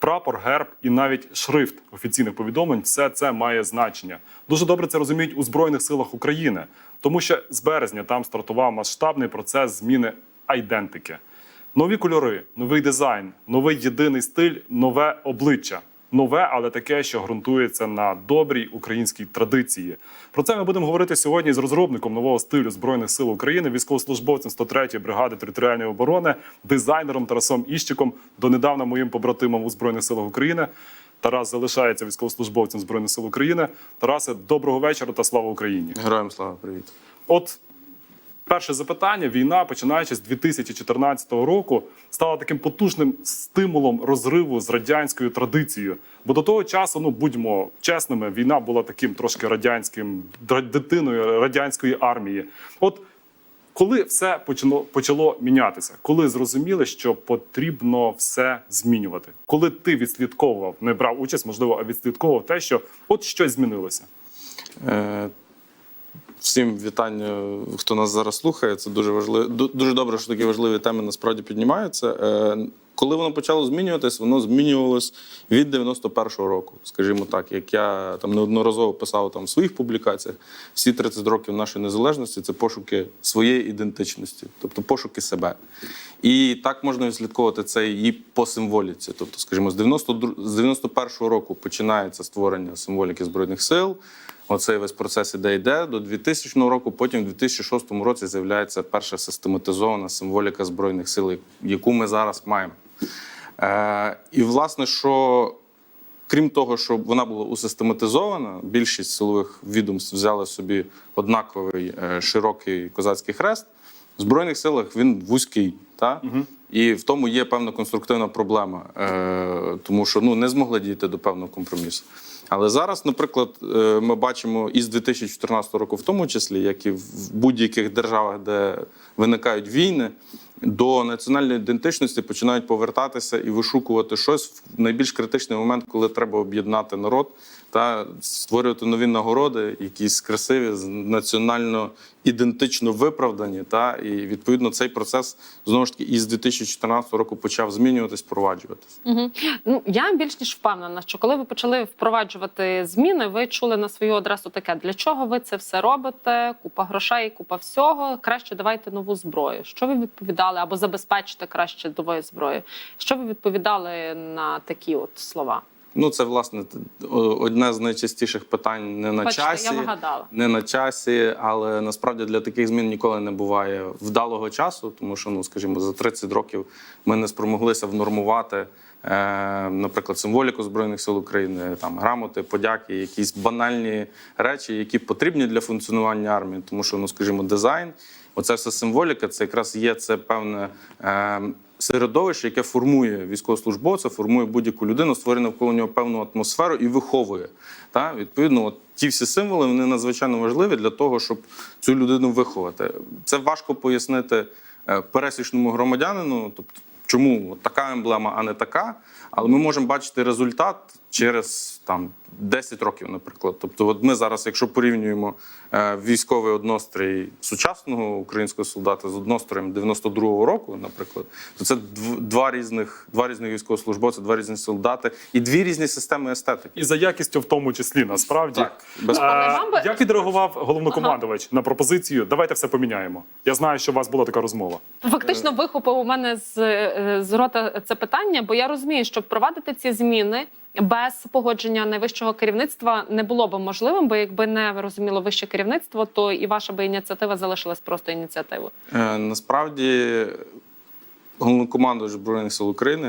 Прапор, герб і навіть шрифт офіційних повідомлень все це має значення. Дуже добре це розуміють у Збройних силах України, тому що з березня там стартував масштабний процес зміни айдентики. Нові кольори, новий дизайн, новий єдиний стиль, нове обличчя. Нове, але таке, що ґрунтується на добрій українській традиції. Про це ми будемо говорити сьогодні з розробником нового стилю збройних сил України, військовослужбовцем 103-ї бригади територіальної оборони, дизайнером Тарасом Іщиком, донедавна моїм побратимом у збройних силах України. Тарас залишається військовослужбовцем збройних сил України. Тарасе, доброго вечора та слава Україні! Героям слава, привіт. От перше запитання: війна, починаючи з 2014 року, стала таким потужним стимулом розриву з радянською традицією. Бо до того часу, ну будьмо чесними, війна була таким трошки радянським дитиною радянської армії. От коли все почало, почало мінятися, коли зрозуміли, що потрібно все змінювати, коли ти відслідковував, не брав участь, можливо, а відслідковував те, що от щось змінилося. Е, всім вітання, хто нас зараз слухає. Це дуже важливо. Дуже добре, що такі важливі теми насправді піднімаються. Е, коли воно почало змінюватись, воно змінювалось від 91-го року, скажімо так, як я там неодноразово писав там в своїх публікаціях, всі 30 років нашої незалежності це пошуки своєї ідентичності, тобто пошуки себе. І так можна відслідковувати це і по символіці. Тобто, скажімо, з 92 з 91-го року починається створення символіки збройних сил. Оцей весь процес іде йде до 2000 року. Потім в 2006 році з'являється перша систематизована символіка збройних сил, яку ми зараз маємо. Е, і власне, що крім того, що вона була усистематизована, більшість силових відомств взяли собі однаковий е, широкий козацький хрест. В Збройних силах він вузький, та? і в тому є певна конструктивна проблема, е, тому що ну, не змогли дійти до певного компромісу. Але зараз, наприклад, е, ми бачимо із 2014 року, в тому числі, як і в будь-яких державах, де виникають війни, до національної ідентичності починають повертатися і вишукувати щось в найбільш критичний момент, коли треба об'єднати народ та створювати нові нагороди, якісь красиві, національно ідентично виправдані. Та і відповідно цей процес знову ж таки із 2014 року почав змінюватись, впроваджуватись. Угу. Ну я більш ніж впевнена, що коли ви почали впроваджувати зміни, ви чули на свою адресу таке: для чого ви це все робите? Купа грошей, купа всього. Краще давайте нову зброю. Що ви відповідали або забезпечте краще новою зброєю? Що ви відповідали на такі от слова? Ну, це власне одне з найчастіших питань не на Бачите, часі. я вигадала. Не на часі, але насправді для таких змін ніколи не буває вдалого часу, тому що, ну скажімо, за 30 років ми не спромоглися внормувати, е, наприклад, символіку збройних сил України, там грамоти, подяки, якісь банальні речі, які потрібні для функціонування армії, тому що, ну скажімо, дизайн, оця вся символіка, це якраз є це певне. Середовище, яке формує військовослужбовця, формує будь-яку людину, створює навколо нього певну атмосферу і виховує. Та? Відповідно, от ті всі символи вони надзвичайно важливі для того, щоб цю людину виховати. Це важко пояснити е, пересічному громадянину, тобто чому така емблема, а не така. Але ми можемо бачити результат через там 10 років, наприклад. Тобто, от ми зараз, якщо порівнюємо е, військовий однострій сучасного українського солдата з одностроєм 92-го року, наприклад, то це дв- два різних, два різних військовослужбовця, два різні солдати і дві різні системи естетики. І за якістю в тому числі насправді. Так, без Е, би- Як відреагував головнокомандувач на пропозицію? Давайте все поміняємо. Я знаю, що у вас була така розмова. Фактично вихопив у мене з, е, з рота це питання, бо я розумію, що впровадити ці зміни без погодження найвищого керівництва не було б можливим, бо якби не розуміло вище керівництво, то і ваша би ініціатива залишилась просто ініціативою. Е, Насправді головнокомандувач Збройних сил України,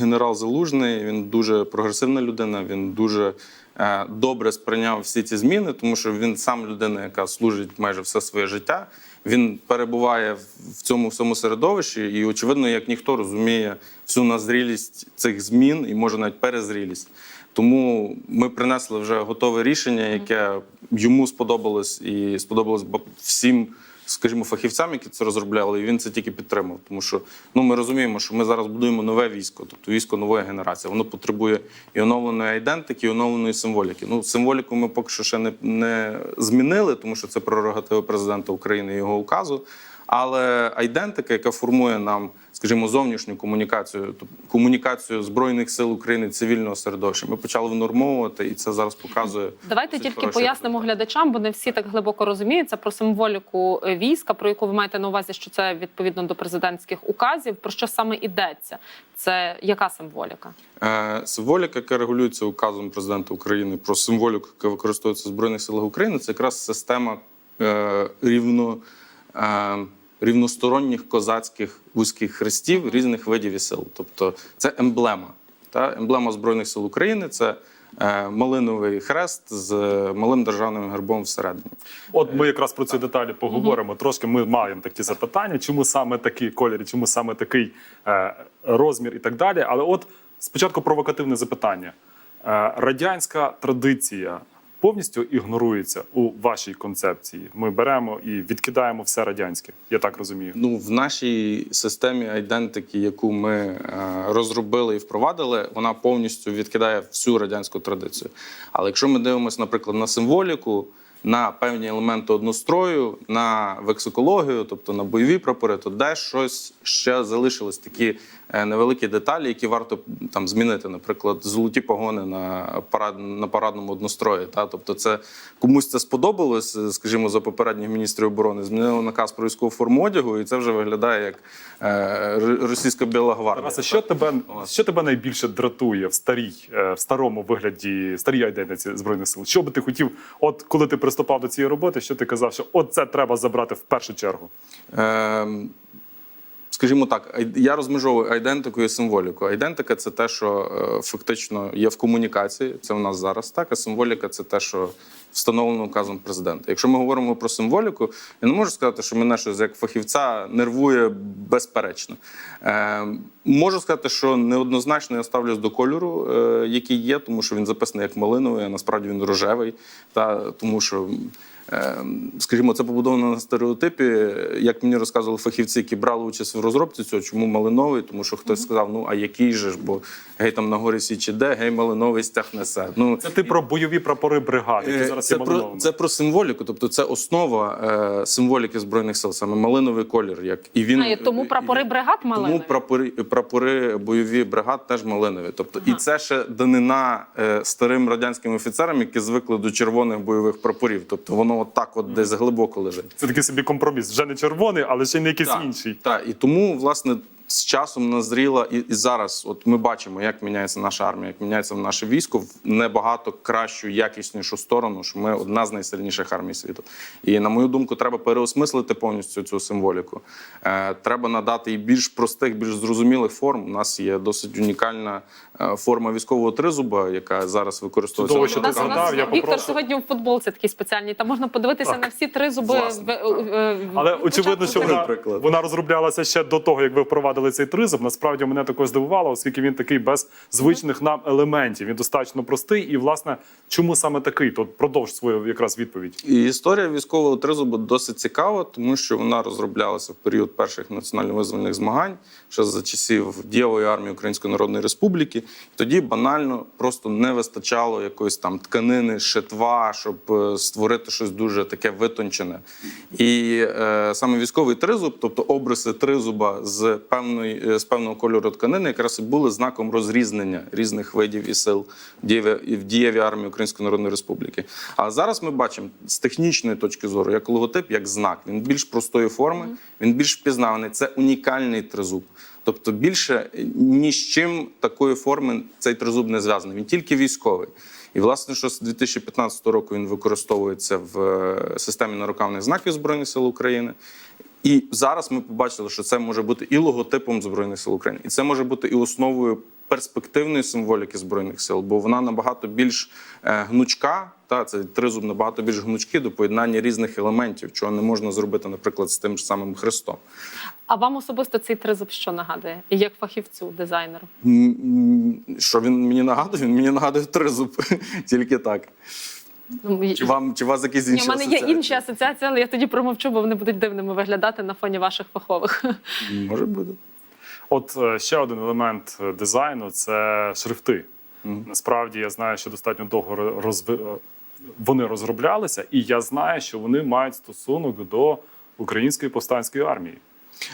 генерал- Залужний, він дуже прогресивна людина, він дуже е, добре сприйняв всі ці зміни, тому що він сам людина, яка служить майже все своє життя. Він перебуває в- цьому всьому середовищі, і очевидно, як ніхто розуміє всю назрілість цих змін і може навіть перезрілість. Тому ми принесли вже готове рішення, яке йому сподобалось і сподобалось ба- всім, скажімо, фахівцям, які це розробляли, і він це тільки підтримав. Тому що ну ми розуміємо, що ми зараз будуємо нове військо, тобто військо нової генерації. Воно потребує і оновленої айдентики, і оновленої символіки. Ну, символіку ми поки що ще не, не змінили, тому що це прерогатива президента України і його указу. Але айдентика, яка формує нам скажімо, зовнішню комунікацію, тобто комунікацію збройних сил України цивільного середовища. Ми почали внормовувати, і це зараз показує. Давайте тільки пояснимо результат. глядачам, бо не всі так глибоко розуміють це про символіку е, війська, про яку ви маєте на увазі, що це відповідно до президентських указів. Про що саме йдеться? Це яка символіка? Е, Символіка, яка регулюється указом президента України про символіку, яка використовується в Збройних силах України, це якраз система е, рівно, е, рівносторонніх козацьких вузьких хрестів різних видів і сил. Тобто це емблема. Та? Емблема Збройних сил України це е, малиновий хрест з малим державним гербом всередині. От ми якраз про ці деталі поговоримо. Трошки ми маємо такі запитання, чому саме такий колір, чому саме такий е, розмір і так далі. Але от спочатку провокативне запитання. Е, радянська традиція повністю ігнорується у вашій концепції. Ми беремо і відкидаємо все радянське. Я так розумію. Ну, в нашій системі айдентики, яку ми е, розробили і впровадили, вона повністю відкидає всю радянську традицію. Але якщо ми дивимося, наприклад, на символіку, на певні елементи однострою, на вексикологію, тобто на бойові прапори, то де щось ще залишились такі е, невеликі деталі, які варто там змінити. Наприклад, золоті погони на парад на парадному однострої. Та тобто, це комусь це сподобалось, е, скажімо, за попередніх міністрів оборони. Змінили наказ про військову форму одягу, і це вже виглядає як е, російська біла гвардія. Тарасе, що тебе що тебе найбільше дратує в старій, в старому вигляді, старій айдентиці збройних сил? Що би ти хотів, от коли ти приступав до цієї роботи, що ти казав, що от це треба забрати в першу чергу? Ем, Скажімо так, я розмежовую айдентику і символіку. Айдентика це те, що е, фактично є в комунікації. Це в нас зараз так. А символіка це те, що встановлено указом президента. Якщо ми говоримо про символіку, я не можу сказати, що мене щось як фахівця нервує безперечно. Ем, можу сказати, що неоднозначно я ставлюсь до кольору, е, який є, тому що він записаний як малиновий, а насправді він рожевий. Та тому що. Е, Скажімо, це побудовано на стереотипі. Як мені розказували фахівці, які брали участь в розробці цього, чому малиновий? Тому що хтось сказав: ну а який же ж, бо гей там на горі Січ іде, гей малиновий стяг несе. Ну Це ти про бойові прапори бригад, які Е, зараз це є про, це про символіку, тобто це основа е, символіки збройних сил, саме малиновий колір. Як і він А, і тому прапори бригад малинові? Тому прапори, прапори бойові бригад теж малинові. Тобто, і це ще данина е, старим радянським офіцерам, які звикли до червоних бойових прапорів. Тобто воно отак, от десь глибоко лежить. Це такий собі компроміс. Вже не червоний, але ще й не якийсь інший. Так, і тому, власне, з часом назріла, і, і зараз, от ми бачимо, як міняється наша армія, як міняється наше військо в небагато кращу, якіснішу сторону, що ми одна з найсильніших армій світу. І на мою думку, треба переосмислити повністю цю символіку. Е, треба надати їй більш простих, більш зрозумілих форм. У нас є досить унікальна форма військового тризуба, яка зараз використовується. Чудово, що ти згадав, я Віктор попрошу. сьогодні в футболці такий спеціальний. Там можна подивитися Так. на всі три зуби. Власне. в- в- в- Але в очевидно, що вона, приклад. вона розроблялася ще до того, як ви впровадили цей тризуб. Насправді мене також здивувало, оскільки він такий без звичних нам елементів. Він достатньо простий. І, власне, чому саме такий? То продовж свою якраз відповідь. І історія військового тризубу досить цікава, тому що вона розроблялася в період перших національно-визвольних змагань, ще за часів дієвої армії Української Народної Республіки. Тоді банально просто не вистачало якоїсь там тканини, шитва, щоб е, створити щось дуже таке витончене. І е, саме військовий тризуб, тобто обриси тризуба з певної е, з певного кольору тканини, якраз і були знаком розрізнення різних видів і сил в дієві, і в дієвій армії Української Народної Республіки. А зараз ми бачимо з технічної точки зору, як логотип, як знак. Він більш простої форми, він більш впізнаваний. Це унікальний тризуб. Тобто більше ні з чим такої форми цей тризуб не зв'язаний. Він тільки військовий. І власне, що з 2015 року він використовується в е, системі нарукавних знаків Збройних сил України. І зараз ми побачили, що це може бути і логотипом Збройних сил України, і це може бути і основою перспективної символіки Збройних сил, бо вона набагато більш е, гнучка. Та цей тризуб набагато більш гнучкий до поєднання різних елементів, чого не можна зробити, наприклад, з тим ж самим хрестом. А вам особисто цей тризуб що нагадує? Як фахівцю, дизайнеру? Що він мені нагадує? Він мені нагадує тризуб, тільки так. Ну, Чи вам чи у вас якісь Ні, інші у мене є інші асоціації, але я тоді промовчу, бо вони будуть дивними виглядати на фоні ваших фахових. Може бути. От е, ще один елемент е, дизайну це шрифти. Мгм. Насправді я знаю, що достатньо довго ро- розви... е, вони розроблялися, і я знаю, що вони мають стосунок до української повстанської армії.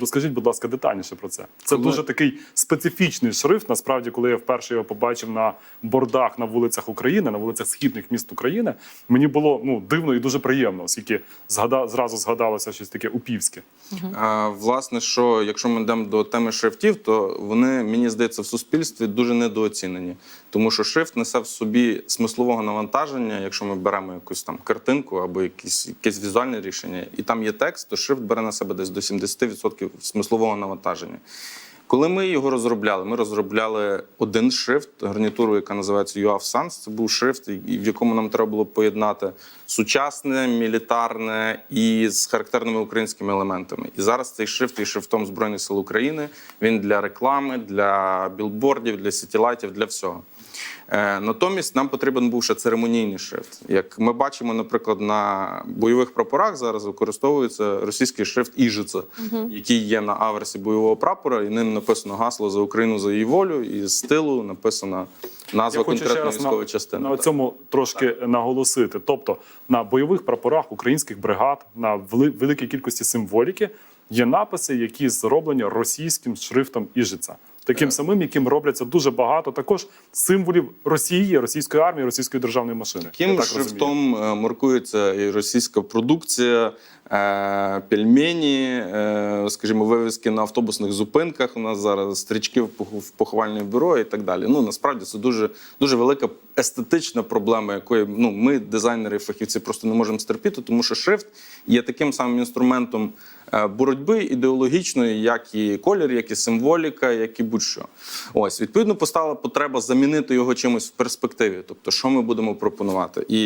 Розкажіть, будь ласка, детальніше про це. Це Коли- дуже такий специфічний шрифт. Насправді, коли я вперше його побачив на бордах на вулицях України, на вулицях східних міст України, мені було ну дивно і дуже приємно, оскільки згада зразу згадалося щось таке упівське. А, власне, що якщо ми йдемо до теми шрифтів, то вони, мені здається, в суспільстві дуже недооцінені. Тому що шрифт несе в собі смислового навантаження, якщо ми беремо якусь там картинку або якісь, якесь візуальне рішення, і там є текст, то шрифт бере на себе десь до 70% смислового навантаження. Коли ми його розробляли, ми розробляли один шрифт, гарнітуру, яка називається UAV Sans. Це був шрифт, в якому нам треба було поєднати сучасне, мілітарне і з характерними українськими елементами. І зараз цей шрифт є шрифтом Збройних сил України. Він для реклами, для білбордів, для сітілайтів, для всього. Е, Натомість нам потрібен був ще церемонійний шрифт. Як ми бачимо, наприклад, на бойових прапорах зараз використовується російський шрифт Іжица, який є на аверсі бойового прапора, і ним написано гасло за Україну за її волю, і з тилу написана назва конкретної військової на, частини. на Так. цьому трошки наголосити. Тобто на бойових прапорах українських бригад на великій кількості символіки є написи, які зроблені російським шрифтом Іжиця. Таким самим, яким робляться дуже багато також символів Росії, російської армії, російської державної машини. Я Таким так шрифтом е, маркується і російська продукція, е, пельмені, е, скажімо, вивіски на автобусних зупинках. У нас зараз стрічки в поховальне бюро і так далі. Ну насправді це дуже дуже велика естетична проблема, якої ну ми, дизайнери, фахівці, просто не можемо стерпіти, тому що шрифт є таким самим інструментом боротьби ідеологічної, як і колір, як і символіка, як і будь-що. Ось відповідно постала потреба замінити його чимось в перспективі. Тобто, що ми будемо пропонувати? І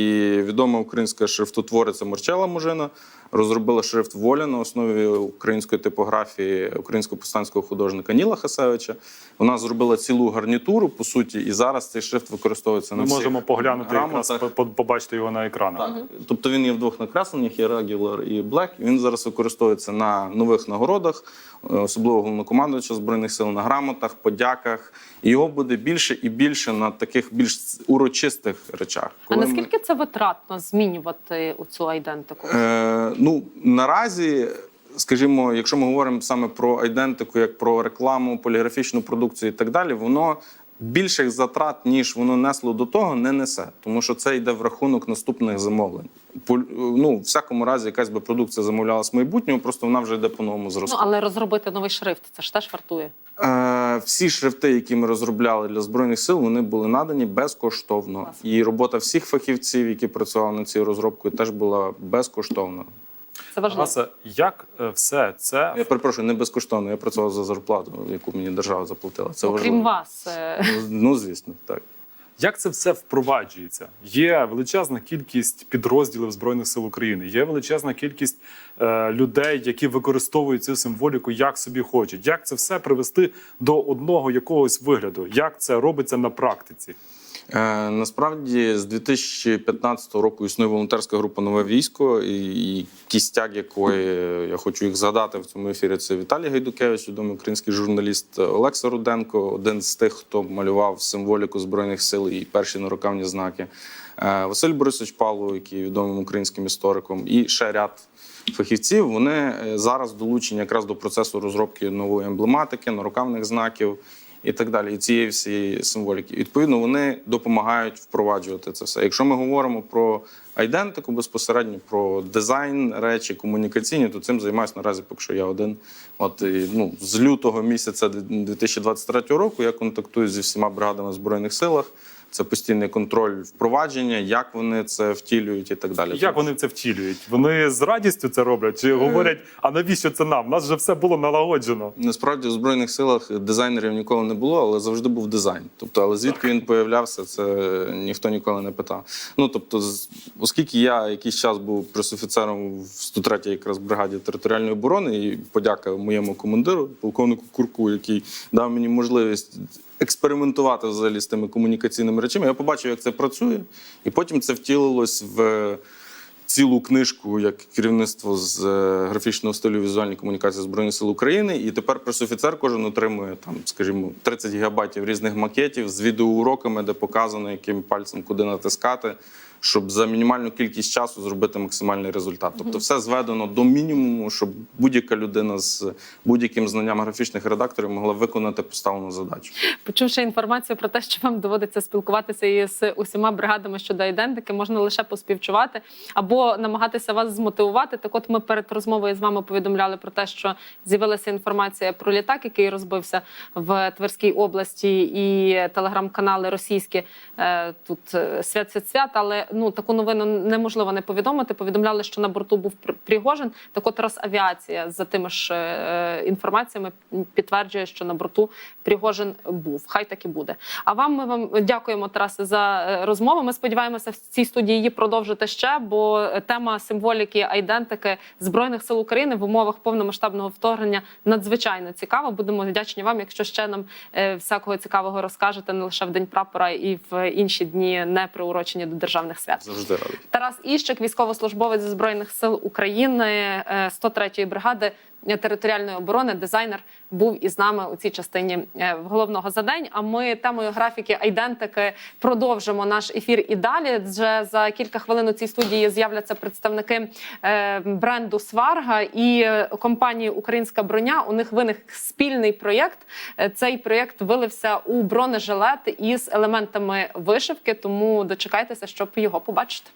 відома українська шрифтотвориця Марчела Мужина розробила шрифт Воля на основі української типографії українського повстанського художника Ніла Хасевича. Вона зробила цілу гарнітуру по суті, і зараз цей шрифт використовується на Ми всіх можемо поглянути якраз побачити його на екранах. Так. Тобто він є в двох накресленнях, є Regular і Black. Він зараз використовується на нових нагородах, е, особливо головнокомандувача Збройних сил, на грамотах, подяках. І його буде більше і більше на таких більш урочистих речах. А наскільки ми- це витратно змінювати цю айдентику? Е, ну наразі, скажімо, якщо ми говоримо саме про айдентику, як про рекламу, поліграфічну продукцію і так далі, воно більших затрат, ніж воно несло до того, не несе, тому що це йде в рахунок наступних замовлень. Ну, в всякому разі, якась би продукція замовлялась в майбутньому, просто вона вже йде по новому Ну але розробити новий шрифт це ж теж вартує. Е, всі шрифти, які ми розробляли для збройних сил, вони були надані безкоштовно. І робота всіх фахівців, які працювали над цією розробкою, теж була безкоштовна. Це важливо. Гасе, як е, все це Я перепрошую, не безкоштовно. Я працював за зарплату, яку мені держава заплатила. Це Окрім важливо. вас, е, Ну звісно, так. Як це все впроваджується? Є величезна кількість підрозділів Збройних сил України, є величезна кількість е, людей, які використовують цю символіку як собі хочуть. Як це все привести до одного якогось вигляду? Як це робиться на практиці? Е, насправді з 2015 року існує волонтерська група Нове військо, і, кістяк якої я хочу їх згадати в цьому ефірі. Це Віталій Гайдукевич, відомий український журналіст Олекса Руденко, один з тих, хто малював символіку збройних сил і перші нарукавні знаки. Е, Василь Борисович Павлов, який відомим українським істориком, і ще ряд фахівців. Вони е, зараз долучені якраз до процесу розробки нової емблематики, нарукавних знаків і так далі, і цієї всієї символіки. Відповідно, вони допомагають впроваджувати це все. Якщо ми говоримо про айдентику безпосередньо, про дизайн речі, комунікаційні, то цим займаюся наразі, поки що я один. От і, ну, з лютого місяця 2023 року я контактую зі всіма бригадами в збройних силах. Це постійний контроль впровадження, як вони це втілюють і так далі. Як вони це втілюють? Вони з радістю це роблять? Чи говорять, а навіщо це нам? У нас вже все було налагоджено. Насправді в збройних силах дизайнерів ніколи не було, але завжди був дизайн. Тобто, але звідки він появлявся, це ніхто ніколи не питав. Ну тобто, оскільки я якийсь час був пресофіцером в 103-й якраз бригаді територіальної оборони, і подяка моєму командиру, полковнику Курку, який дав мені можливість. Експериментувати взагалі з тими комунікаційними речами. Я побачив, як це працює, і потім це втілилось в цілу книжку як керівництво з е, графічного стилю візуальної комунікації Збройних сил України. І тепер пресофіцер кожен отримує там, скажімо, 30 гігабайтів різних макетів з відеоуроками, де показано, яким пальцем куди натискати. Щоб за мінімальну кількість часу зробити максимальний результат. Тобто, все зведено до мінімуму, щоб будь-яка людина з будь-яким знанням графічних редакторів могла виконати поставлену задачу. Почувши інформацію про те, що вам доводиться спілкуватися із усіма бригадами щодо ідентики, можна лише поспівчувати або намагатися вас змотивувати. Так, от ми перед розмовою з вами повідомляли про те, що з'явилася інформація про літак, який розбився в Тверській області, і телеграм-канали російські е, тут е, свят свят свят. Але ну таку новину неможливо не повідомити. Повідомляли, що на борту був Пр- Пригожин. Так, от Росавіація за тими ж е, інформаціями підтверджує, що на борту Пригожин був. Хай так і буде. А вам ми вам дякуємо, Тарасе, за е, розмову. Ми сподіваємося в цій студії її продовжити ще, бо тема символіки айдентики збройних сил України в умовах повномасштабного вторгнення надзвичайно цікава. Будемо вдячні вам, якщо ще нам е, всякого цікавого розкажете не лише в день прапора і в інші дні, не приурочені до державних свят. Завжди радий. Тарас Іщик, військовослужбовець збройних сил України, е, 103-ї бригади територіальної оборони, дизайнер, був із нами у цій частині е, головного за день. А ми темою графіки айдентики продовжимо наш ефір і далі. Вже за кілька хвилин у цій студії з'являться представники е, бренду Сварга і е, компанії Українська броня. У них виник спільний проєкт. Цей проєкт вилився у бронежилет із елементами вишивки. Тому дочекайтеся, щоб його побачити.